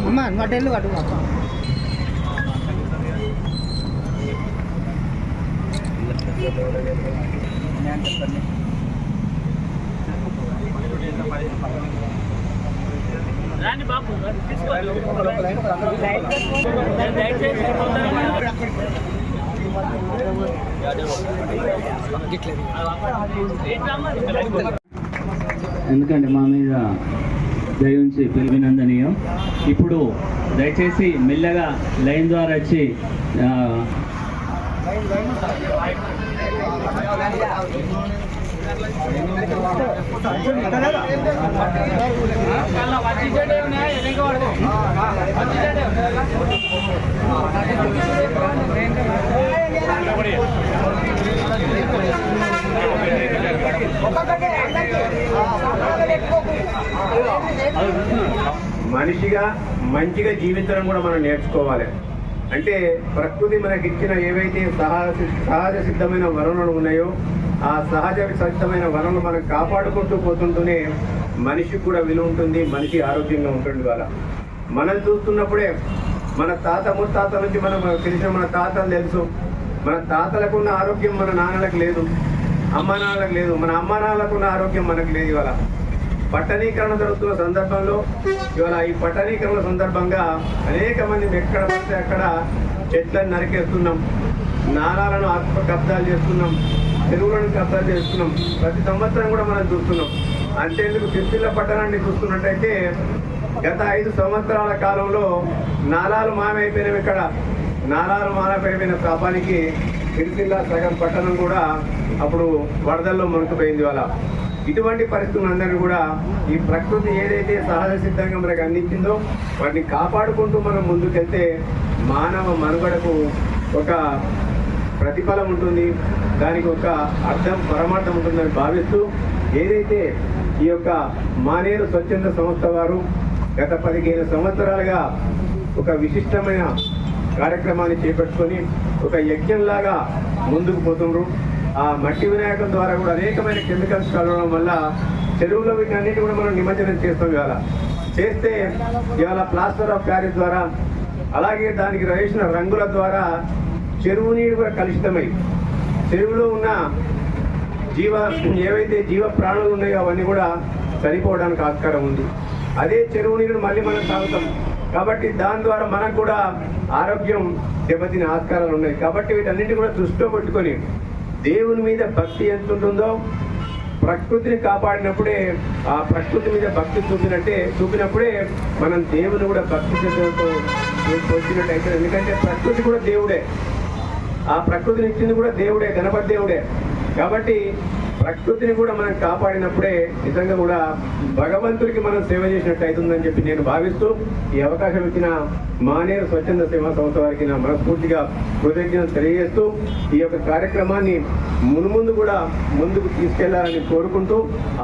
అమ్మ మటెళ్ళు అటు అప్ప రాండి బాబు తీసుకోండి ఎందుకంటే మా మీద దయ ఉంచి పిలిపినందనీయం ఇప్పుడు దయచేసి మెల్లగా లైన్ ద్వారా వచ్చి ఆ, మనిషిగా మంచిగా జీవించడం కూడా మనం నేర్చుకోవాలి. అంటే ప్రకృతి మనకి ఇచ్చిన ఏవైతే సహజ సహజ సిద్ధమైన వనరులు ఉన్నాయో ఆ సహజ సిద్ధమైన వనరులు మనం కాపాడుకుంటూ పోతుంటూనే మనిషికి కూడా విలువ ఉంటుంది మనిషి ఆరోగ్యంగా ఉంటుంది వాళ్ళ మనం చూస్తున్నప్పుడే మన తాత ముత్తాత నుంచి మనం తెలిసిన మన తాతలు తెలుసు. మన తాతలకు ఉన్న ఆరోగ్యం మన నాన్నలకు లేదు. అమ్మ నాన్నలకు లేదు. మన అమ్మ ఉన్న ఆరోగ్యం మనకు లేదు ఇవాళ. పట్టణీకరణ జరుగుతున్న సందర్భంలో ఇవాళ ఈ పట్టణీకరణ సందర్భంగా అనేక మంది ఎక్కడ పడితే అక్కడ చెట్లను నరికేస్తున్నాం. నాలాలను ఆత్మ కబ్జాలు చేస్తున్నాం. చెరువులను కబ్జాలు చేస్తున్నాం. ప్రతి సంవత్సరం కూడా మనం చూస్తున్నాం. అంతేందుకు సిరిసిల్ల పట్టణాన్ని చూస్తున్నట్టయితే గత ఐదు సంవత్సరాల కాలంలో నాలాలు మామైపోయినాం ఇక్కడ. నాలాలు మామైపోయిన పాపానికి సిరిసిల్ల సగం పట్టణం కూడా అప్పుడు వరదల్లో మునిగిపోయింది వాళ్ళ ఇటువంటి పరిస్థితులందరినీ కూడా ఈ ప్రకృతి ఏదైతే సహజ సిద్ధంగా మనకు అందించిందో వాటిని కాపాడుకుంటూ మనం ముందుకెళ్తే మానవ మనుగడకు ఒక ప్రతిఫలం ఉంటుంది. దానికి ఒక అర్థం పరమార్థం ఉంటుందని భావిస్తూ ఏదైతే ఈ యొక్క మానేరు స్వచ్ఛంద సంస్థ వారు గత పదిహేను సంవత్సరాలుగా ఒక విశిష్టమైన కార్యక్రమాన్ని చేపట్టుకొని ఒక యజ్ఞంలాగా ముందుకు పోతుండ్రు ఆ మట్టి వినాయకం ద్వారా కూడా అనేకమైన కెమికల్స్ కలవడం వల్ల చెరువులో వీటన్నిటి కూడా మనం నిమజ్జనం చేస్తాం ఇవాళ. చేస్తే ఇవాళ ప్లాస్టర్ ఆఫ్ ప్యారిస్ ద్వారా అలాగే దానికి వేసిన రంగుల ద్వారా చెరువు నీరు కూడా కలుషితమై చెరువులో ఉన్న జీవ ఏవైతే జీవ ప్రాణులు ఉన్నాయో అవన్నీ కూడా చనిపోవడానికి ఆస్కారం ఉంది. అదే చెరువు నీరును మళ్ళీ మనం తాగుతాం. కాబట్టి దాని ద్వారా మనకు కూడా ఆరోగ్యం దెబ్బతినే ఆస్కారాలు ఉన్నాయి. కాబట్టి వీటన్నింటినీ కూడా దృష్టిలో పెట్టుకొని దేవుని మీద భక్తి ఎంత ఉంటుందో ప్రకృతిని కాపాడినప్పుడే ఆ ప్రకృతి మీద భక్తి చూపినట్టే చూపినప్పుడే మనం దేవుని కూడా భక్తి శ్రద్ధలతో వచ్చినట్టు ఎందుకంటే ప్రకృతి కూడా దేవుడే. ఆ ప్రకృతిని ఇచ్చింది కూడా దేవుడే గణపతి దేవుడే కాబట్టి ప్రకృతిని కూడా మనం కాపాడినప్పుడే నిజంగా కూడా భగవంతుడికి మనం సేవ చేసినట్టు అవుతుందని చెప్పి నేను భావిస్తూ ఈ అవకాశం ఇచ్చిన మానేరు స్వచ్ఛంద సేవా సంస్థ వారికి నా మనస్ఫూర్తిగా కృతజ్ఞతలు తెలియజేస్తూ ఈ యొక్క కార్యక్రమాన్ని మున్ముందు కూడా ముందుకు తీసుకెళ్ళాలని కోరుకుంటూ